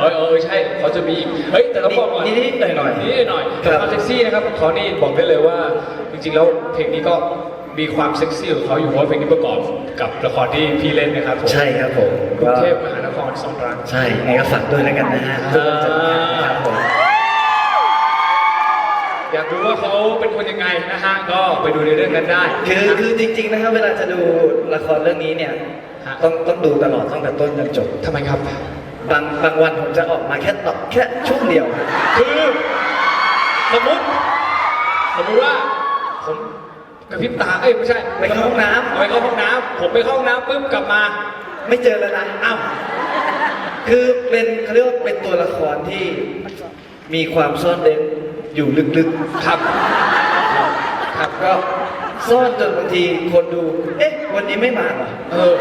เออเออใช่เขาจะมีอีกเฮ้ยแต่ต้องบอกก่อนนิดๆหน่อยๆนิดๆหน่อยๆครับความเซ็กซี่นะครับของเขานี่บอกได้เลยว่า จริงๆแล้วเพลงนี้ก็มีความเซ็กซี่ของเขาอยู่เพราะว่าเพลงนี้ประกอบกับละครที่พี่เล่นนะครับผมใช่ครับผมกรุก็งเทพมหานครสองรังใช่ไงก็ฝากด้วยแล้วกันนะฮะทุกคนจะครับผมอยากรู้ว่าเขาเป็นคนยังไงนะฮะก็ไปดูในเรื่องกันได้ คือนะคือจริง ๆ นะครับเวลาจะดูละครเรื่องนี้เนี่ยฮะต้องต้องดูตลอดตั้งแต่ต้นจนจบทำไมครับ บางบางวันผมจะออกมาแค่ตอบแค่ช่วงเดียว คือสมมติสมมติว่าผมกระพริบตาเอ้ยไม่ใช่ไปเข้าห้องน้ำไปเข้าห้องน้ำผมไปเข้าห้องน้ำปุ๊บกลับมา ไม่เจอแล้วนะอ้าวคือเป็นเขาเรียกว่าเป็นตัวละครที่มีความซ่อนเร้นอยู่ลึกๆครับ ครับก็ซ่อนจนบางทีคนดู เอ๊ะ วันนี้ไม่มาเหรอเออ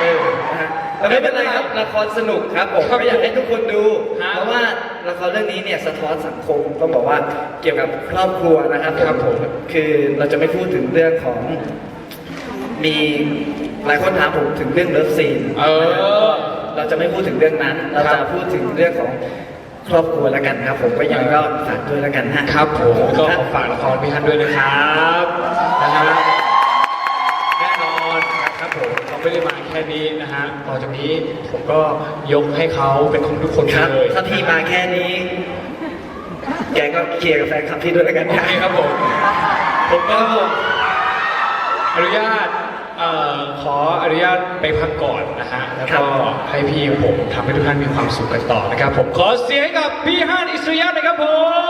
เออนะฮะ แต่ไม่เป็นไรครับละครสนุกครับผมครับก็อยากให้ทุกคนดูฮะเพราะว่าละครเรื่องนี้เนี่ยสะท้อนสังคมต้องบอกว่าเกี่ยวกับครอบครัวนะครับครับผมคือเราจะไม่พูดถึงเรื่องของมีหลายคนถามผมถึงเรื่องเลิฟซีนเออ เราจะไม่พูดถึงเรื่องนั้น เราครัจะบพูดถึงเรื่องของครอบครัวแล้วกันครับ ผมก็ยังไงก็ฝากด้วยแล้วกันฮะครับผมก็ครับขอฝากละครพี่ฮันด้วยนะครับนะฮะแน่นอนนะครับผมเขา ไม่ได้มาแค่นี้นะฮะต่อจากนี้ผมก็ยกให้เขาเป็นของทุกคนครับเลยถ้าพี่มาแค่นี้ แกก็เคลียร์กับแฟนคลับพี่ด้วยแล้วกันโอนะเคครับผม ผมก็อนุญาตเอ่อขออนุญาตไปพักก่อนนะฮะ แล้วก็ให้พี่ผมทำให้ทุกท่านมีความสุขกันต่อนะครับ ผมขอเสียงให้กับพี่ฮันอิสริยะหนะครับผม